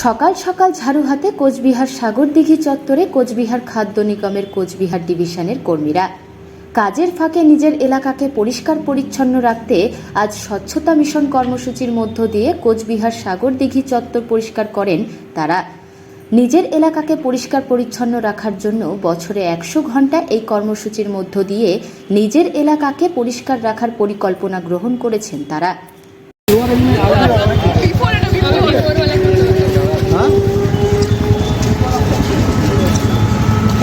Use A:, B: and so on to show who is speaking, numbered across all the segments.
A: সকাল সকাল ঝাড়ু হাতে কোচবিহার সাগরদিঘি চত্বরে কোচবিহার খাদ্য নিগমের কোচবিহার ডিভিশনের কর্মীরা। কাজের ফাঁকে নিজের এলাকাকে পরিষ্কার পরিচ্ছন্ন রাখতে আজ স্বচ্ছতা মিশন কর্মসূচির মধ্য দিয়ে কোচবিহার সাগরদিঘি চত্বর পরিষ্কার করেন তারা। নিজের এলাকাকে পরিষ্কার পরিচ্ছন্ন রাখার জন্য বছরে একশো ঘণ্টা এই কর্মসূচির মধ্য দিয়ে নিজের এলাকাকে পরিষ্কার রাখার পরিকল্পনা গ্রহণ করেছেন তারা।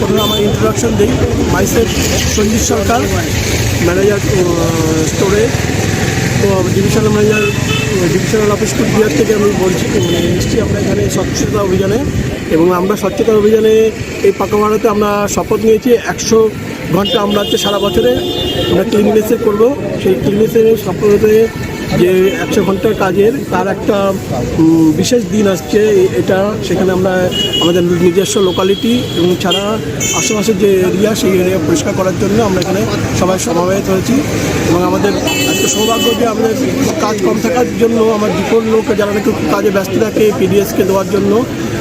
B: প্রথমে আমার ইন্ট্রোডাকশন দিই। মাইসেফ সঞ্জিত সরকার ম্যানেজার স্টোরে তো divisional manager divisional office Coochbehar থেকে আমি বলছি মানে এসেছি আমরা এখানে স্বচ্ছতা অভিযানে। এবং আমরা স্বচ্ছতা অভিযানে এই পাকা ভাড়াতে আমরা শপথ নিয়েছি, একশো ঘণ্টা আমরা হচ্ছে সারা বছরে আমরা ক্লিননেসের করব। সেই ক্লিননেসের শপথে যে একশো ঘণ্টার কাজের তার একটা বিশেষ দিন আসছে। এটা সেখানে আমরা আমাদের নিজস্ব লোকালিটি এবং ছাড়া আশেপাশের যে এরিয়া সেই এরিয়া পরিষ্কার করার জন্য আমরা এখানে সবাই সমাবেত হয়েছি। এবং আমাদের একটা সৌভাগ্য যে আমাদের কাজ কম থাকার জন্য আমার ডিপোর লোক যারা নাকি কাজে ব্যস্ত থাকে পিডিএসকে দেওয়ার জন্য,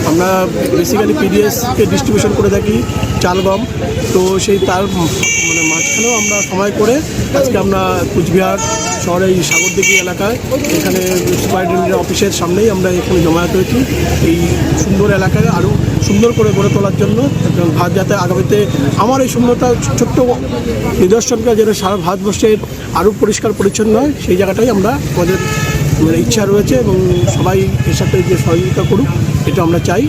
B: আমরা বেসিক্যালি পিডিএসকে ডিস্ট্রিবিউশন করে থাকি, চাল, গম। তো সেই তার মানে মাঝখানেও আমরা সময় করে আজকে আমরা কুচবিহার শহরে এই সাগরদিঘি এলাকায়। এখানে সুপারিনটেন্ডেন্টের অফিসের সামনেই আমরা এখানে জমায়েত হয়েছি। এই সুন্দর এলাকায় আরও সুন্দর করে গড়ে তোলার জন্য ভারত যাতে আগামীতে আমার এই সুন্দরতা ছোট্ট নিদর্শনটা যেন সারা ভারতবর্ষের আরও পরিষ্কার পরিচ্ছন্ন হয়, সেই জায়গাটাই আমরা আমাদের মানে ইচ্ছা রয়েছে এবং সবাই এর সাথে যে সহযোগিতা করুক, এটা আমরা চাই।